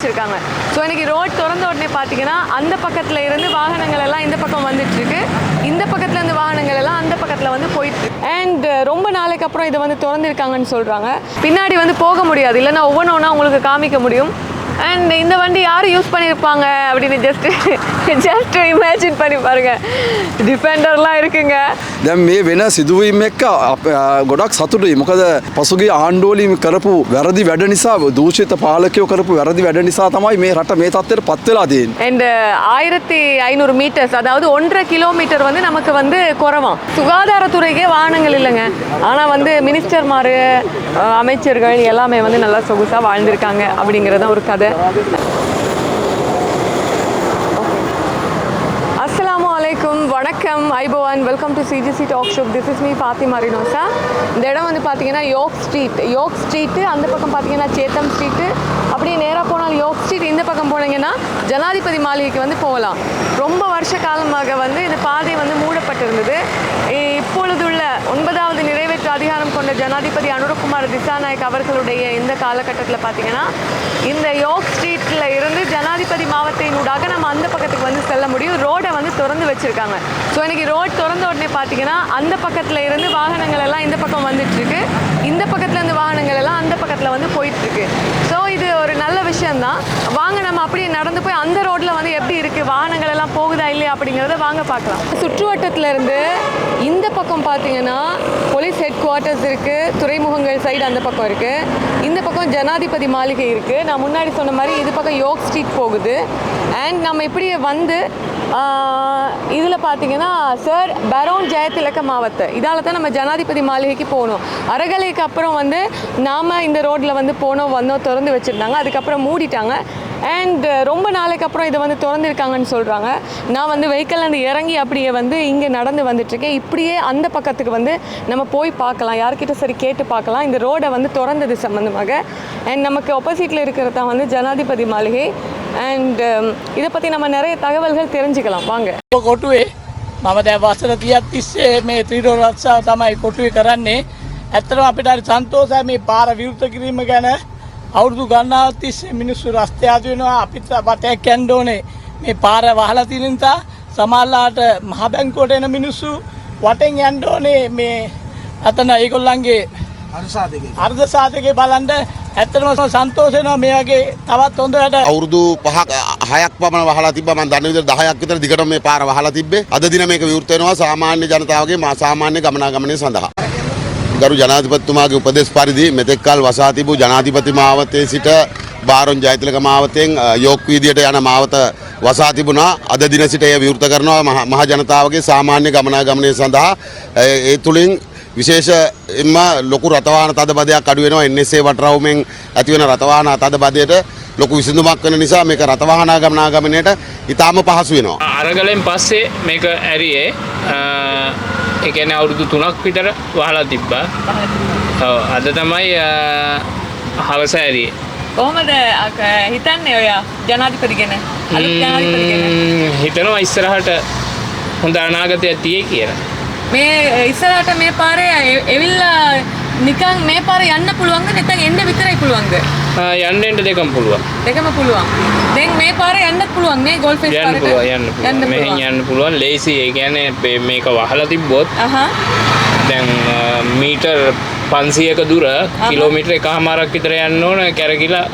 வச்சிருக்காங்க. ஸோ இன்னைக்கு ரோட் திறந்த உடனே பார்த்தீங்கன்னா அந்த பக்கத்தில் இருந்து வாகனங்கள் எல்லாம் இந்த பக்கம் வந்துட்டு இருக்கு இந்த பக்கத்தில் இருந்து வாகனங்கள் எல்லாம் அந்த பக்கத்தில் வந்து போயிட்டு அண்ட் ரொம்ப நாளைக்கு அப்புறம் இதை வந்து திறந்துருக்காங்கன்னு சொல்கிறாங்க பின்னாடி வந்து போக முடியாது. இல்லைன்னா ஒவ்வொன்றா உங்களுக்கு காமிக்க முடியும். அண்ட் இந்த வண்டி யார் யூஸ் பண்ணியிருப்பாங்க அப்படின்னு ஜஸ்ட்டு ஜஸ்ட் இமேஜின் பண்ணி பாருங்க டிஃபெண்டர்லாம் இருக்குங்க දැන් මේ වෙන සිදුවීම එක්ක අප- අ, ගොඩක් සතුටුයි මොකද පසුගේ ආණ්ඩුවලින් කරපු වැරදි වැඩ නිසා දූෂිත පාලකයෝ කරපු වැරදි වැඩ නිසා තමයි මේ රට මේ තත්ත්වයට පත්වෙලා තියෙන. அண்ட் ஆயிரத்தி ஐநூறு மீட்டர்ஸ் அதாவது ஒன்றரை கிலோமீட்டர் வந்து நமக்கு வந்து குறவாம் சுகாதாரத்துறைக்கே வாகனங்கள் இல்லைங்க ஆனால் வந்து மினிஸ்டர்மார் அமைச்சர்கள் எல்லாமே வந்து நல்லா சொகுசாக வாழ்ந்திருக்காங்க அப்படிங்கிறது தான் ஒரு கதை வணக்கம். ஐபோவான் welcome to CGC dog shop this is me Fathima Rinosa இந்த இடம் வந்து பார்த்தீங்கன்னா யோக் ஸ்ட்ரீட் யோக் ஸ்ட்ரீட்டு அந்த பக்கம் பார்த்தீங்கன்னா சேத்தம் ஸ்ட்ரீட்டு அப்படியே நேராக போனால் யோக் ஸ்ட்ரீட் இந்த பக்கம் போனீங்கன்னா ஜனாதிபதி மாளிகைக்கு வந்து போகலாம். ரொம்ப வருஷ காலமாக வந்து இந்த பாதை வந்து மூடப்பட்டிருந்தது. இப்பொழுதுள்ள ஒன்பதாவது நிறைவே அதிகாரம் கொண்ட ஜனாதிபதி அனுரகுமார் திசாநாயக் அவர்களுடைய இந்த காலகட்டத்தில் பார்த்தீங்கன்னா இந்த யோக் ஸ்ட்ரீட்டில் இருந்து ஜனாதிபதி மாவட்டத்தினூடாக நம்ம அந்த பக்கத்துக்கு வந்து செல்ல முடியும். ரோடை வந்து திறந்து வச்சுருக்காங்க. ஸோ இன்னைக்கு ரோட் திறந்த உடனே பார்த்தீங்கன்னா அந்த பக்கத்தில் இருந்து வாகனங்கள் எல்லாம் இந்த பக்கம் வந்துட்டுருக்கு இந்த பக்கத்தில் இருந்து வாகனங்கள் எல்லாம் அந்த பக்கத்தில் வந்து போயிட்டுருக்கு ஒரு நல்ல விஷயம்தான். வாங்க நம்ம அப்படியே நடந்து போய் அந்த ரோட்டில் வந்து எப்படி இருக்குது வாகனங்கள் எல்லாம் போகுதா இல்லையா அப்படிங்கிறத வாங்க பார்க்கலாம். சுற்றுவட்டத்துலேருந்து இந்த பக்கம் பார்த்தீங்கன்னா போலீஸ் ஹெட் குவார்ட்டர்ஸ் இருக்குது துறைமுகங்கள் சைடு அந்த பக்கம் இருக்குது இந்த பக்கம் ஜனாதிபதி மாளிகை இருக்குது நான் முன்னாடி சொன்ன மாதிரி இது பக்கம் யோக் ஸ்ட்ரீட் போகுது. அண்ட் நம்ம இப்படியே வந்து இதில் பார்த்தீங்கன்னா சார் பரோன் ஜெயதிலக மாவட்டம் இதால் தான் நம்ம ஜனாதிபதி மாளிகைக்கு போகணும் அறகலைக்கு அப்புறம் வந்து நாம் இந்த ரோட்டில் வந்து போனோம் வந்தோம் திறந்து வச்சுருந்தாங்க. அதுக்கப்புறம் மூடிட்டாங்க. அண்ட் ரொம்ப நாளைக்கு அப்புறம் இதை வந்து திறந்துருக்காங்கன்னு சொல்கிறாங்க நான் வந்து வெஹிக்கிள் அந்த இறங்கி அப்படியே வந்து இங்கே நடந்து வந்துட்டுருக்கேன் இப்படியே அந்த பக்கத்துக்கு வந்து நம்ம போய் பார்க்கலாம் யார்கிட்ட சரி கேட்டு பார்க்கலாம் இந்த ரோடை வந்து திறந்தது சம்மந்தமாக அண்ட் நமக்கு ஆப்போசிட்டில் இருக்கிறது தான் வந்து ஜனாதிபதி மாளிகை அண்ட் இதை பற்றி நம்ம நிறைய தகவல்கள் தெரிஞ்சுக்கலாம் வாங்க කොටුවේ මම දැ වසර තියත් තිස්සේ මේ ත්‍රීඩෝ රත්සාාව තමයි කොටුවේ කරන්නේ ඇත්තරම අපිට හරි සන්තෝසය මේ පාර විවෘත කිරීම ගැන අවුරුදු ගන්නාවත් තිස්සේ මිනිස්සු රස්තයාද වෙනවා. අපිත් වතයක් කැන්ඩෝනේ මේ පාර වහලා තිරනිතා සමල්ලාට මහබැංකෝට එන මිනිස්සු වටෙන් යන්ඩෝනේ මේ අතන ඒකොල්ලන්ගේ අර්ධ සාධකය බලන්ඩ ඇත්තරම සන්තෝසයනවා මේ වගේ තවත් හොඳ වැඩ අවුරුදු පහක් හයක් පමණ වහලා තිබ්බ. මම දන්න විදිහට 10ක් විතර දිගටම මේ පාර වහලා තිබ්බේ. අද දින මේක විවෘත වෙනවා සාමාන්‍ය ජනතාවගේ මා සාමාන්‍ය ගමනාගමනය සඳහා. ගරු ජනාධිපතිතුමාගේ උපදෙස් පරිදි මෙතෙක් කල වසා තිබූ ජනාධිපති මාවතේ සිට බාරොන් ජයතිලක මාවතෙන් අ, යෝක් වීදියට යන මාවත වසා තිබුණා. අද දින සිට එය විවෘත කරනවා මහ- මහ ජනතාවගේ සාමාන්‍ය ගමනාගමනය සඳහා. ඒ ඒ තුලින් විශේෂයෙන්ම ලොකු රතවාහන තදබදයක් අඩු වෙනවා NSA වටරවුමෙන් ඇති වෙන රතවාහන තදබදයට ලොකු විසඳුමක් වෙන නිසා මේක රතවාහන ගමනාගමනයට ඉතාම පහසු වෙනවා. අරගලෙන් පස්සේ මේක ඇරියේ එකන අවුරුදු තුනක් විතර වහලා තිබ්බා. අද තමයි හවස ඇරියේ. කොහොමද හිතන්නේ ඔය ජනාධිපති ගැන? හිතනවා ඉස්සරහට හොඳ අනාගතයක් තියේ කියලා. මේ ඉස්සරහට මේ පාරේ එවිල්ලා නිකන් මේ පාර යන්න පුළුවන්ද නැත්නම් එන්න විතරයි පුළුවන්ද යන්න එන්න දෙකම පුළුවන්. දෙකම පුළුවන්. දැන් මේ පාරේ යන්නත් පුළුවන් නේ ගෝල් ෆේස් යන්න පාරට? පුළුවන් යන්න පුළුවන්. මෙහෙන් යන්න පුළුවන්. ලේසි. ඒ කියන්නේ මේක වහලා තිබ්බොත් දැන් මීටර් 500ක දුර කිලෝමීටර් එකහමාරක් විතර යන්න ඕන කැරකිලා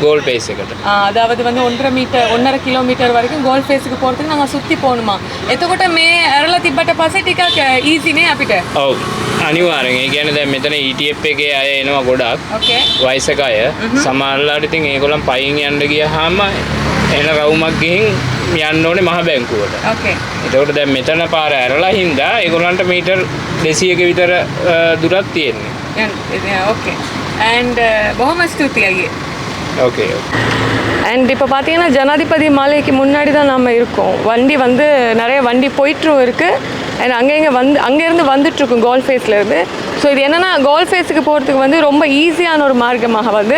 ගෝල් පේස් එකට ஆ, அதாவது வந்து ஒன்றரை மீட்டர் ஒன்றரை கிலோமீட்டர் வரைக்கும் கோல் ஃபேஸுக்கு போகிறதுக்கு நாங்கள் சுற்றி போகணுமா එතකොට මේ ඇරලා තිබ්බට පස්සේ ටිකක් ඊසිනේ අපිට ඔව් අනිවාර්යෙන් ඒ කියන්නේ දැන් මෙතන ETF එකේ අය එනවා ගොඩක් ඕකේ වයසක අය සමහරලාට ඉතින් ඒගොල්ලන් පයින් යන්න ගියාම එන රවුමක් ගිහින් යන්න ඕනේ මහ බැංකුවට. ඕකේ එතකොට දැන් මෙතන පාර ඇරලා හින්දා ඒගොල්ලන්ට මීටර් 200ක විතර අ, දුරක් තියෙන්නේ. ஓகே அண்ட் பொஹம ஸ்துதி ஐயே ஓகே அண்ட் இப்போ பார்த்தீங்கன்னா ஜனாதிபதி மாலைக்கு முன்னாடி தான் நம்ம இருக்கோம். வண்டி வந்து நிறைய வண்டி போயிட்டும் இருக்குது அண்ட் அங்கே இங்கே வந்து அங்கேருந்து வந்துட்டுருக்கும் கோல் ஃபேஸ்லேருந்து ஸோ இது என்னென்னா கோல் ஃபேஸுக்கு போகிறதுக்கு வந்து ரொம்ப ஈஸியான ஒரு மார்க்கமாக வந்து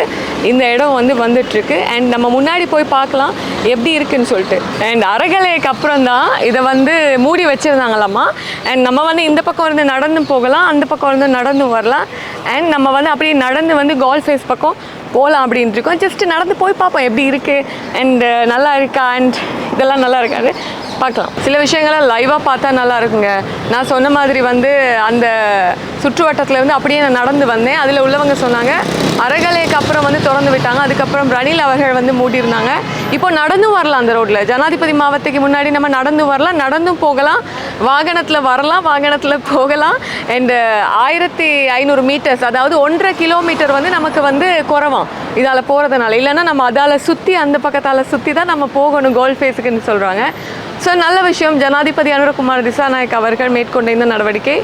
இந்த இடம் வந்து வந்துட்டுருக்கு அண்ட் நம்ம முன்னாடி போய் பார்க்கலாம் எப்படி இருக்குன்னு சொல்லிட்டு. அண்ட் அறகலைக்கு அப்புறம் தான் இதை வந்து மூடி வச்சுருந்தாங்களாமா? அண்ட் நம்ம வந்து இந்த பக்கம் இருந்து நடந்து போகலாம் அந்த பக்கம் இருந்து நடந்து வரலாம். அண்ட் நம்ம வந்து அப்படியே நடந்து வந்து கோல் ஃபேஸ் பக்கம் போகலாம் அப்படின்ட்டு இருக்கோம். ஜஸ்ட் நடந்து போய் பார்ப்போம் எப்படி இருக்குது அண்ட் uh, நல்லா இருக்கா அண்ட் இதெல்லாம் நல்லா இருக்காது. பார்க்கலாம். சில விஷயங்களை லைவாக பார்த்தா நல்லா இருக்குங்க. நான் சொன்ன மாதிரி வந்து அந்த சுற்றுவட்டத்தில் வந்து அப்படியே நான் நடந்து வந்தேன். அதில் உள்ளவங்க சொன்னாங்க அறகலைக்கு அப்புறம் வந்து திறந்து விட்டாங்க. அதுக்கப்புறம் ரணில் அவர்கள் வந்து மூடியிருந்தாங்க. இப்போ நடந்தும் வரலாம் அந்த ரோட்டில் ஜனாதிபதி மாவட்டத்துக்கு முன்னாடி நம்ம நடந்து வரலாம் நடந்தும் போகலாம். வாகனத்தில் வரலாம் வாகனத்தில் போகலாம். அண்டு ஆயிரத்தி ஐநூறு மீட்டர்ஸ் அதாவது ஒன்றரை கிலோமீட்டர் வந்து நமக்கு வந்து குறவாம் இதால் போகிறதுனால இல்லைன்னா நம்ம அதால் சுற்றி அந்த பக்கத்தால் சுற்றி தான் நம்ம போகணும் கோல் ஃபேஸுக்குன்னு சொல்கிறாங்க ஸோ நல்ல விஷயம். ஜனாதிபதி அனுரகுமார் திசாநாயக் அவர்கள் மேற்கொண்ட இந்த நடவடிக்கை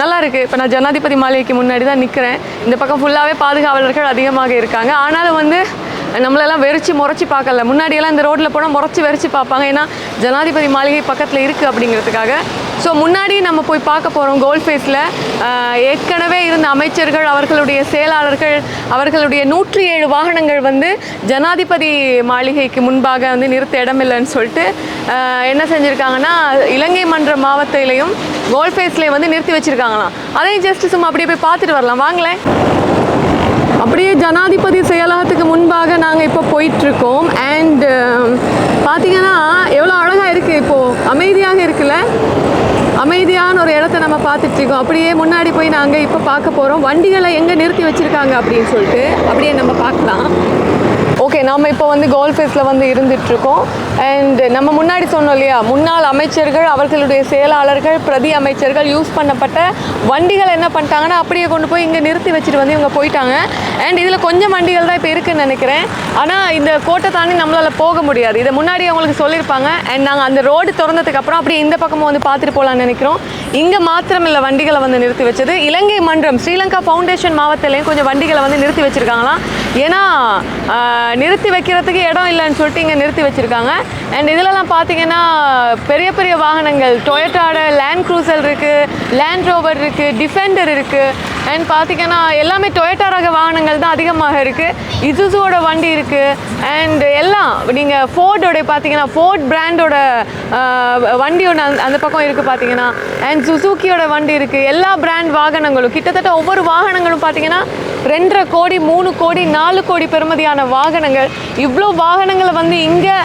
நல்லா இருக்குது இப்போ நான் ஜனாதிபதி மாளிகைக்கு முன்னாடி தான் நிற்கிறேன் இந்த பக்கம் ஃபுல்லாகவே பாதுகாவலர்கள் அதிகமாக இருக்காங்க. ஆனாலும் வந்து நம்மளெல்லாம் வெறிச்சு முறைச்சி பார்க்கல. முன்னாடியெல்லாம் இந்த ரோட்டில் போனால் முறைச்சி வெறிச்சு பார்ப்பாங்க. ஏன்னா ஜனாதிபதி மாளிகை பக்கத்தில் இருக்குது அப்படிங்கிறதுக்காக ஸோ முன்னாடி நம்ம போய் பார்க்க போகிறோம் கோல் ஃபேஸில் ஏற்கனவே இருந்த அமைச்சர்கள் அவர்களுடைய செயலாளர்கள் அவர்களுடைய நூற்றி ஏழு வாகனங்கள் வந்து ஜனாதிபதி மாளிகைக்கு முன்பாக வந்து நிறுத்த இடமில்லைன்னு சொல்லிட்டு என்ன செஞ்சுருக்காங்கன்னா இலங்கை மன்ற மாவட்டத்திலையும் கோல் ஃபேஸ்லேயும் வந்து நிறுத்தி வச்சுருக்காங்களாம். அதையும் ஜஸ்ட் சும்மா அப்படியே போய் பார்த்துட்டு வரலாம். வாங்களேன். அப்படியே ஜனாதிபதி செயலகத்துக்கு முன்பாக நாங்கள் இப்போ போயிட்டுருக்கோம். அண்ட் பார்த்தீங்கன்னா எவ்வளோ அழகாக இருக்குது இப்போது அமைதியாக இருக்குல்ல? அமைதியான ஒரு இடத்த நம்ம பார்த்துட்டு இருக்கோம். அப்படியே முன்னாடி போய் நாங்கள் இப்போ பார்க்க போகிறோம் வண்டிகளை எங்கே நிறுத்தி வச்சுருக்காங்க அப்படின்னு சொல்லிட்டு அப்படியே நம்ம பார்க்கலாம். நம்ம இப்போ வந்து கோல் ஃபேஸில் வந்து இருந்துகிட்ருக்கோம் அண்ட் நம்ம முன்னாடி சொன்னோம் இல்லையா முன்னாள் அமைச்சர்கள் அவர்களுடைய செயலாளர்கள் பிரதி அமைச்சர்கள் யூஸ் பண்ணப்பட்ட வண்டிகள் என்ன பண்ணிட்டாங்கன்னா அப்படியே கொண்டு போய் இங்கே நிறுத்தி வச்சுட்டு வந்து இவங்க போயிட்டாங்க. அண்ட் இதில் கொஞ்சம் வண்டிகள் தான் இப்போ இருக்குன்னு நினைக்கிறேன். ஆனால் இந்த கோட்டை தாண்டி நம்மளால் போக முடியாது. இதை முன்னாடி அவங்களுக்கு சொல்லியிருப்பாங்க. அண்ட் நாங்கள் அந்த ரோடு திறந்ததுக்கு அப்புறம் அப்படியே இந்த பக்கமும் வந்து பார்த்துட்டு போகலான்னு நினைக்கிறோம். இங்கே மாத்திரம் இல்லை வண்டிகளை வந்து நிறுத்தி வச்சது. இலங்கை மன்றம் ஸ்ரீலங்கா ஃபவுண்டேஷன் மாவட்டத்திலையும் கொஞ்சம் வண்டிகளை வந்து நிறுத்தி வச்சுருக்காங்களாம். ஏன்னா நிறு நிறுத்தி வைக்கிறதுக்கு இடம் இல்லைன்னு சொல்லிட்டு இங்கே நிறுத்தி வச்சுருக்காங்க. அண்ட் இதிலலாம் பார்த்தீங்கன்னா பெரிய பெரிய வாகனங்கள் டொயட்டாட லேண்ட் க்ரூசர் இருக்குது லேண்ட் ரோவர் இருக்குது டிஃபெண்டர் இருக்குது அண்ட் பார்த்தீங்கன்னா எல்லாமே டொயோட்டா ரக வாகனங்கள் தான் அதிகமாக இருக்குது இசுசுவோட வண்டி இருக்குது அண்ட் எல்லாம் நீங்கள் ஃபோர்டோட பார்த்தீங்கன்னா ஃபோர்ட் பிராண்டோட வண்டியோட அந்த அந்த பக்கம் இருக்குது பார்த்தீங்கன்னா அண்ட் சுசுக்கியோட வண்டி இருக்குது எல்லா பிராண்ட் வாகனங்களும் கிட்டத்தட்ட ஒவ்வொரு வாகனங்களும் பார்த்தீங்கன்னா ரெண்டரை கோடி மூணு கோடி நாலு கோடி பெறுமதியான வாகனங்கள். இவ்வளோ வாகனங்களை வந்து இங்கே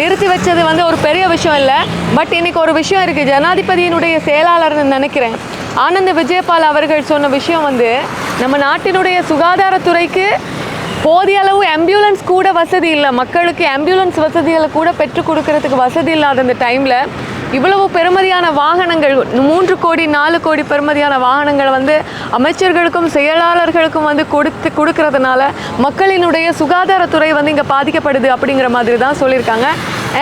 நிறுத்தி வச்சது வந்து ஒரு பெரிய விஷயம் இல்லை. பட் இன்றைக்கி ஒரு விஷயம் இருக்குது ஜனாதிபதியினுடைய செயலாளர்னு நினைக்கிறேன். ஆனந்த விஜயபால் அவர்கள் சொன்ன விஷயம் வந்து நம்ம நாட்டினுடைய சுகாதாரத்துறைக்கு போதிய அளவு ஆம்புலன்ஸ் கூட வசதி இல்லை. மக்களுக்கு ஆம்புலன்ஸ் வசதிகளை கூட பெற்றுக் கொடுக்கறதுக்கு வசதி இல்லாத அந்த டைமில் இவ்வளவு பெருமதியான வாகனங்கள் மூன்று கோடி நாலு கோடி பெருமதியான வாகனங்கள் வந்து அமைச்சர்களுக்கும் செயலாளர்களுக்கும் வந்து கொடுத்து கொடுக்கறதுனால மக்களினுடைய சுகாதாரத்துறை வந்து இங்கே பாதிக்கப்படுது அப்படிங்கிற மாதிரி தான் சொல்லியிருக்காங்க.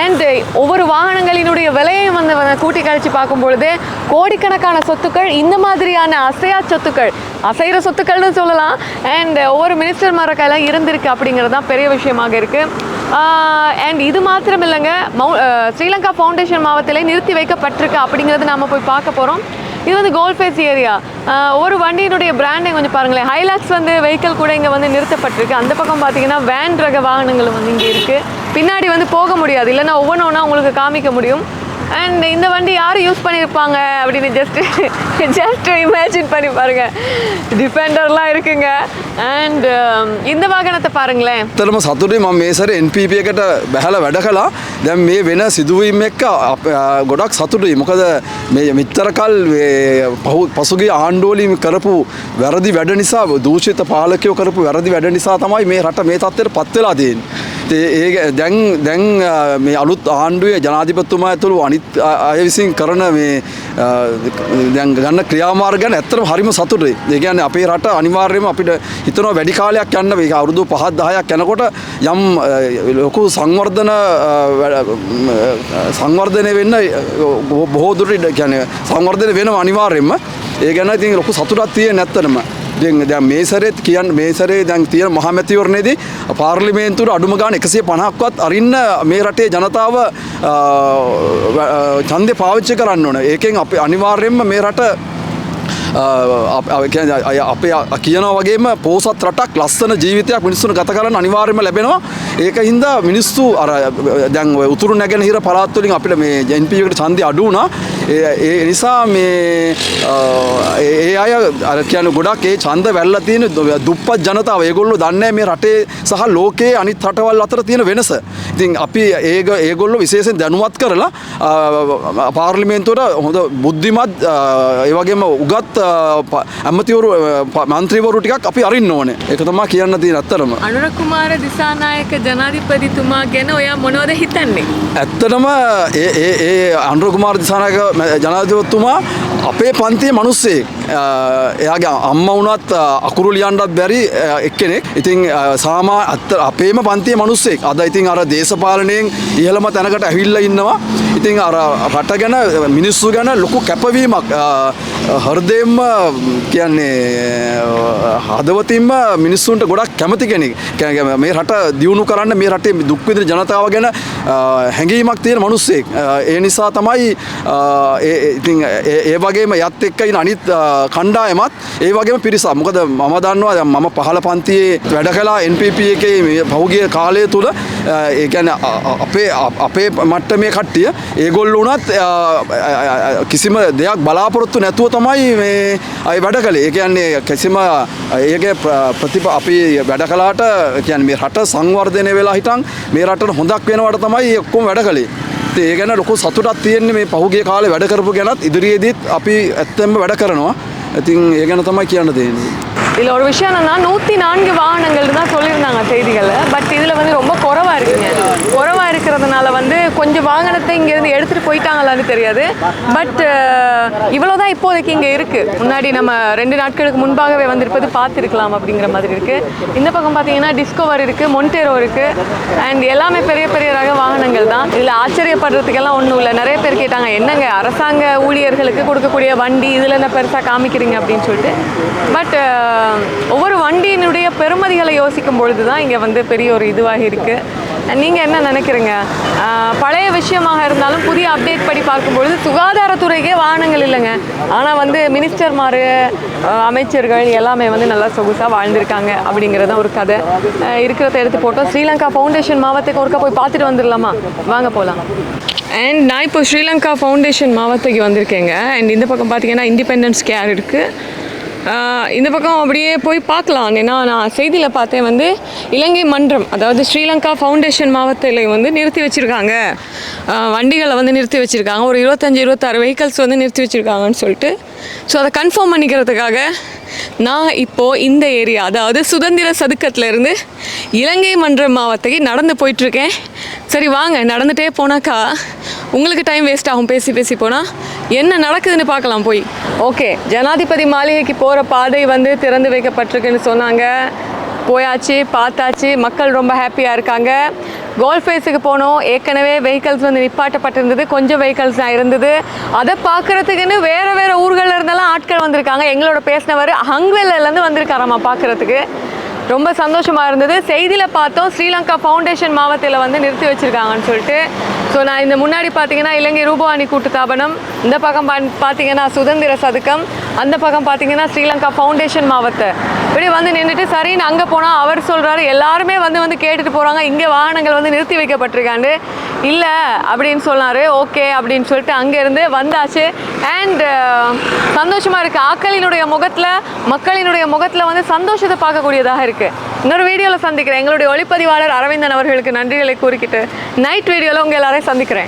அண்ட் uh, ஒவ்வொரு வாகனங்களினுடைய விலையும் வந்து கூட்டி கழிச்சு பார்க்கும் பொழுது கோடிக்கணக்கான சொத்துக்கள் இந்த மாதிரியான அசையா சொத்துக்கள் அசைகிற சொத்துக்கள்னு சொல்லலாம். அண்ட் uh, ஒவ்வொரு மினிஸ்டர் மர கையில் இருந்திருக்கு அப்படிங்கிறது தான் பெரிய விஷயமாக இருக்குது அண்ட் இது மாத்திரம் இல்லைங்க மௌ ஸ்ரீலங்கா ஃபவுண்டேஷன் மாவட்டத்திலே நிறுத்தி வைக்கப்பட்டிருக்கு அப்படிங்கிறது நாம போய் பார்க்க போகிறோம் இது வந்து கோல்ஃபேஸ் ஏரியா ஒரு வண்டியினுடைய பிராண்டை கொஞ்சம் பாருங்களேன். ஹைலாக்ஸ் வந்து வெஹிக்கிள் கூட இங்கே வந்து நிறுத்தப்பட்டிருக்கு. அந்த பக்கம் பார்த்தீங்கன்னா வேன் ரக வாகனங்கள் வந்து இங்கே இருக்குது பின்னாடி வந்து போக முடியாது இல்லைன்னா ஒவ்வொன்றா உங்களுக்கு காமிக்க முடியும் அண்ட் இந்த வண்டி யார் யூஸ் பண்ணியிருப்பாங்க அப்படின்னு ஜஸ்ட் ஜஸ்ட் இமேஜின் பண்ணி பாருங்க டிஃபெண்டர்லாம் இருக்குங்க அண்ட் இந்த வாகனத்தை பாருங்களேன் ඇත්තටම සතුටේ මම මේ සැර NPP එකට බැහල වැඩ කලා දැන් මේ වෙන සිදුවීම එක්ක අප- ආ, ගොඩක් සතුටුයි මොකද මේ මිත්තරකල් පහු පසුගේ ආණ්ඩුවලින් කරපු වැරදි වැඩ නිසා දූෂිත පාලකයෝ කරපු වැරදි වැඩ නිසා තමයි මේ රට මේ තත්වයට පත්වෙලා තියෙන් ඒ දැන් දැන් ආ, මේ අලුත් ආණ්ඩුවේ ජනාධිපත්තුමා ඇතුළු අනිත් අ- අය විසින් කරන මේ ආ, දැන් ගන්න ක්‍රියාමාර් ගැන ඇත්තරම හරිම සතුටුයි. ඒ කියන්නේ අපේ රට අනිවාර්යයෙන්ම අපිට හිතනවා වැඩි කාලයක් යන්න මේක අවුරුදු පහත් දහයක් යනකොට යම් අ, ලොකු සංවර්ධන අ, වැඩ- ම, අ, සංවර්ධනය වෙන්න අ, බොහෝ දුරට ඉඩ- කියන්නේ සංවර්ධනය වෙනවා අනිවාර්යෙන්ම. ඒ ගැන ඉතින් ලොකු සතුටක් තියෙන ඇත්තටම. දැන් දැන් මේ සැරේත් කියන්න මේ සැරේ දැන් තියෙන මහමැතිවරණයේදී පාර්ලිමේන්තුවට අඩුම ගාන 150ක්වත් අරින්න මේ රටේ ජනතාව අ, ව- අ, ඡන්දය පාවිච්චි කරන්න ඕන. ඒකෙන් අපි අනිවාර්යයෙන්ම මේ රට අප- අප- කියන්නේ අය- අපේ අ- කියනවා වගේම පෝසත් රටක් ලස්සන ජීවිතයක් මිනිස්සුන් ගත කරන්න අනිවාර්යයෙන්ම ලැබෙනවා. ඒක හින්දා මිනිස්සු අර දැන් ඔය උතුරු නැගෙනහිර පළාත් වලින් අපිට මේ ජෙන්පී එකට ඡන්දය අඩු වුණා. ඒ ඒ නිසා මේ අ, ඒ අය අර කියන ගොඩක් ඒ ඡන්ද වැල්ලා තියෙන දුප්පත් ජනතාව. ඒගොල්ලෝ දන්නේ මේ රටේ සහ ලෝකයේ අනිත් රටවල් අතර තියෙන වෙනස. ඉතින් අපි ඒක ඒගොල්ලෝ විශේෂයෙන් දැනුවත් කරලා අ, පාර්ලිමේන්තුවට හොඳ බුද්ධිමත් අ, ඒ වගේම උගත් අ, ප- ඇමතිවරු මන්ත්‍රීවරු ටිකක් අපි අරින්න ඕනේ. ඒක තමයි කියන්න තියෙන ඇත්තටම. අනුර කුමාර දිසානායක ජනාධිපතිතුමා ගැන ඔයා මොනවද හිතන්නේ? ඇත්තටම ඒ ඒ ඒ අන්ඩ්‍ර කුමාර දිසානායක ජනාධිපතිතුමා අපේ පන්තියේ මිනිස්සෙක්. අ, එයාගේ අම්මා වුණත් අකුරු ලියන්නත් බැරි එක්කෙනෙක්. ඉතින් සාමා අපේම පන්තියේ මිනිස්සෙක්. අද ඉතින් අර දේශපාලනයෙන් ඉහළම තැනකට ඇවිල්ලා ඉන්නවා. ඉතින් අර රට ගැන මිනිස්සු ගැන ලොකු කැපවීමක් හෘදයෙන්ම කියන්නේ අ, හදවතින්ම මිනිස්සුන්ට ගොඩක් කැමති කෙනෙක්. කෑ- මේ රට දියුණු කරන්න මේ රටේ දුක් විඳින ජනතාව ගැන අ, හැඟීමක් තියෙන මිනිස්සෙක්. අ, ඒ නිසා තමයි අ, ඒ ඒ- ඉතින් ඒ ඒ වගේම යත් එක්ක ඉන්න අනිත් අ, කණ්ඩායමත් ඒ වගේම පිරිසක්. මොකද මම දන්නවා දැන් මම පහළ පන්තියේ වැඩ කළා NPP එකේ මේ පහුගිය කාලය තුල අ, ඒ කියන්නේ අ- අ- අපේ අ- අපේ මට්ටමේ කට්ටිය ඒගොල්ලෝ උනත් අ, අ, අ, කිසිම දෙයක් බලාපොරොත්තු නැතුව තමයි මේ අය වැඩ කළේ. ඒ කියන්නේ කිසිම ඒකේ ප්‍ර- ප්‍රතිප අපි වැඩ කළාට කියන්නේ මේ රට සංවර්ධනය වෙලා හිටන් මේ රටට හොඳක් වෙනවට තමයි ඔක්කොම වැඩ කළේ. ඉතින් ඒ ගැන ලොකු සතුටක් තියෙන්නේ මේ පහුගිය කාලේ වැඩ කරපු ගැනත් ඉදිරියේදීත් අපි ඇත්තෙන්ම වැඩ කරනවා. ඉතින් ඒ ගැන තමයි කියන්න තියෙන්නේ. இதில் ஒரு விஷயம் என்னன்னா நூற்றி நான்கு வாகனங்கள் தான் சொல்லியிருந்தாங்க செய்திகளில். பட் இதில் வந்து ரொம்ப குறவாக இருக்குங்க. குறவாக இருக்கிறதுனால வந்து கொஞ்சம் வாகனத்தை இங்கேருந்து எடுத்துகிட்டு போயிட்டாங்களான்னு தெரியாது. பட் இவ்வளோ தான் இப்போதைக்கு இங்கே இருக்குது முன்னாடி நம்ம ரெண்டு நாட்களுக்கு முன்பாகவே வந்திருப்பது பார்த்துருக்கலாம் அப்படிங்கிற மாதிரி இருக்குது இந்த பக்கம் பார்த்தீங்கன்னா டிஸ்கவர் இருக்குது மொன்டேரோ இருக்குது அண்ட் எல்லாமே பெரிய பெரிய ரக வாகனங்கள் தான். இதில் ஆச்சரியப்படுறதுக்கெல்லாம் ஒன்றும் இல்லை. நிறைய பேர் கேட்டாங்க என்னங்க அரசாங்க ஊழியர்களுக்கு கொடுக்கக்கூடிய வண்டி இதில் என்ன பெருசாக காமிக்கிறீங்க? அப்படின்னு சொல்லிட்டு. பட் ஒவ்வொரு வண்டியினுடைய பெருமதிகளை யோசிக்கும் பொழுது தான் இங்கே வந்து பெரிய ஒரு இதுவாக இருக்குது நீங்கள் என்ன நினைக்கிறீங்க? பழைய விஷயமாக இருந்தாலும் புதிய அப்டேட் படி பார்க்கும்பொழுது சுகாதாரத்துறைக்கே வாகனங்கள் இல்லைங்க. ஆனால் வந்து மினிஸ்டர்மார் அமைச்சர்கள் எல்லாமே வந்து நல்லா சொகுசாக வாழ்ந்திருக்காங்க அப்படிங்கிறது தான் ஒரு கதை. இருக்கிறத எடுத்து போட்டோம். ஸ்ரீலங்கா ஃபவுண்டேஷன் மாவட்டத்துக்கு ஒருக்கா போய் பார்த்துட்டு வந்துடலாமா? வாங்க போகலாம் அண்ட் நான் இப்போ ஸ்ரீலங்கா ஃபவுண்டேஷன் மாவட்டத்துக்கு வந்திருக்கேங்க. அண்ட் இந்த பக்கம் பார்த்தீங்கன்னா இண்டிபெண்டன்ஸ் கேர் இருக்குது இந்த பக்கம் அப்படியே போய் பார்க்கலாம். ஏன்னா நான் செய்தியில் பார்த்தேன் வந்து இலங்கை மன்றம் அதாவது ஸ்ரீலங்கா ஃபவுண்டேஷன் மாவட்டத்தில் வந்து நிறுத்தி வச்சுருக்காங்க. வண்டிகளை வந்து நிறுத்தி வச்சுருக்காங்க. ஒரு இருபத்தஞ்சி இருபத்தாறு வெஹிக்கல்ஸ் வந்து நிறுத்தி வச்சுருக்காங்கன்னு சொல்லிட்டு. ஸோ அதை கன்ஃபார்ம் பண்ணிக்கிறதுக்காக நான் இப்போது இந்த ஏரியா அதாவது சுதந்திர சதுக்கத்துலேருந்து இலங்கை மன்றம் மாவட்டத்துக்கு நடந்து போயிட்டுருக்கேன் சரி வாங்க நடந்துகிட்டே போனாக்கா உங்களுக்கு டைம் வேஸ்ட் ஆகும். பேசி பேசி போனால் என்ன நடக்குதுன்னு பார்க்கலாம் போய். ஓகே ஜனாதிபதி மாளிகைக்கு போகிற பாதை வந்து திறந்து வைக்கப்பட்டிருக்குன்னு சொன்னாங்க. போயாச்சு பார்த்தாச்சு. மக்கள் ரொம்ப ஹாப்பியாக இருக்காங்க. கோல்ஃப் ஃபேஸுக்கு போனோம். ஏற்கனவே வெஹிக்கல்ஸ் வந்து நிப்பாட்டப்பட்டிருந்தது. கொஞ்சம் வெஹிக்கல்ஸ் தான் இருந்தது. அதை பார்க்குறதுக்குன்னு வேறு வேறு ஊர்களில் இருந்தெல்லாம் ஆட்கள் வந்திருக்காங்க. எங்களோட பேசினவர் ஹங்வெல்லேருந்து வந்திருக்காராம்மா பார்க்குறதுக்கு. ரொம்ப சந்தோஷமாக இருந்தது. செய்தியில் பார்த்தோம். ஸ்ரீலங்கா ஃபவுண்டேஷன் மாவட்டத்தில் வந்து நிறுத்தி வச்சுருக்காங்கன்னு சொல்லிட்டு. ஸோ நான் இந்த முன்னாடி பார்த்தீங்கன்னா இலங்கை ரூபவாணி கூட்டுத்தாபனம் இந்த பக்கம் பார்த்தீங்கன்னா சுதந்திர சதுக்கம் அந்த பக்கம் பார்த்தீங்கன்னா ஸ்ரீலங்கா ஃபவுண்டேஷன் மாவட்ட இப்படி வந்து நின்றுட்டு சரின்னு அங்கே போனால் அவர் சொல்கிறாரு எல்லாருமே வந்து வந்து கேட்டுட்டு போகிறாங்க இங்கே வாகனங்கள் வந்து நிறுத்தி வைக்கப்பட்டிருக்காண்டு. இல்லை அப்படின்னு சொன்னார். ஓகே அப்படின்னு சொல்லிட்டு அங்கேருந்து வந்தாச்சு. அண்ட் சந்தோஷமாக இருக்குது ஆக்களினுடைய முகத்தில் மக்களினுடைய முகத்தில் வந்து சந்தோஷத்தை பார்க்கக்கூடியதாக இருக்குது இன்னொரு வீடியோவில் சந்திக்கிறேன். எங்களுடைய ஒளிப்பதிவாளர் அரவிந்தன் அவர்களுக்கு நன்றிகளை கூறிக்கிட்டு நைட் வீடியோவில் உங்கள் எல்லாரையும் சந்திக்கிறேன்.